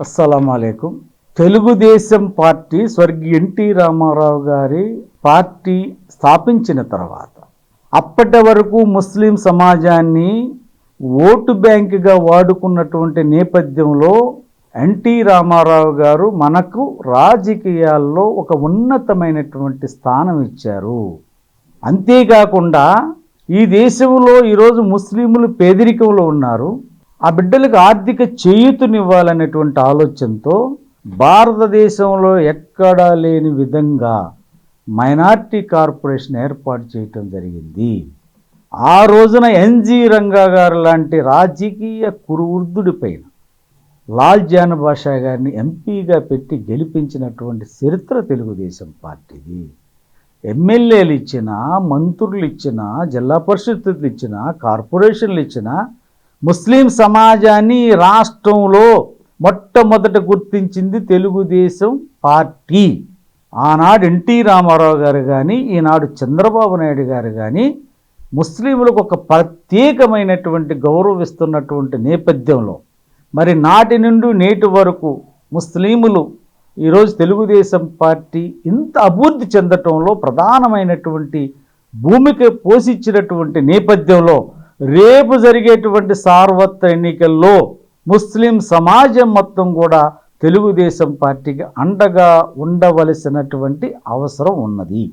అస్సలం తెలుగుదేశం పార్టీ స్వర్గీయ ఎన్టీ రామారావు గారి పార్టీ స్థాపించిన తర్వాత అప్పటి వరకు ముస్లిం సమాజాన్ని ఓటు బ్యాంకుగా వాడుకున్నటువంటి నేపథ్యంలో ఎన్టీ రామారావు గారు మనకు రాజకీయాల్లో ఒక ఉన్నతమైనటువంటి స్థానం ఇచ్చారు. అంతేకాకుండా ఈ దేశంలో ఈరోజు ముస్లింలు పేదరికంలో ఉన్నారు. ఆ బిడ్డలకు ఆర్థిక చేయూతనివ్వాలనేటువంటి ఆలోచనతో భారతదేశంలో ఎక్కడా లేని విధంగా మైనార్టీ కార్పొరేషన్ ఏర్పాటు చేయటం జరిగింది. ఆ రోజున ఎన్జి రంగా గారు లాంటి రాజకీయ కురువృద్ధుడి పైన లాల్ జాన్ బాషా గారిని ఎంపీగా పెట్టి గెలిపించినటువంటి చరిత్ర తెలుగుదేశం పార్టీది. ఎమ్మెల్యేలు ఇచ్చిన మంత్రులు ఇచ్చిన జిల్లా పరిషత్తులు ఇచ్చిన కార్పొరేషన్లు ఇచ్చిన ముస్లిం సమాజాన్ని రాష్ట్రంలో మొట్టమొదట గుర్తించింది తెలుగుదేశం పార్టీ. ఆనాడు ఎన్టీ రామారావు గారు కానీ ఈనాడు చంద్రబాబు నాయుడు గారు కానీ ముస్లింలకు ఒక ప్రత్యేకమైనటువంటి గౌరవిస్తున్నటువంటి నేపథ్యంలో మరి నాటి నుండి నేటి వరకు ముస్లిములు ఈరోజు తెలుగుదేశం పార్టీ ఇంత అభివృద్ధి చెందటంలో ప్రధానమైనటువంటి భూమిక పోషించినటువంటి నేపథ్యంలో రేపు జరిగేటువంటి సార్వత్ర ఎన్నికల్లో ముస్లిం సమాజం మొత్తం కూడా తెలుగుదేశం పార్టీకి అండగా ఉండవలసినటువంటి అవసరం ఉన్నది.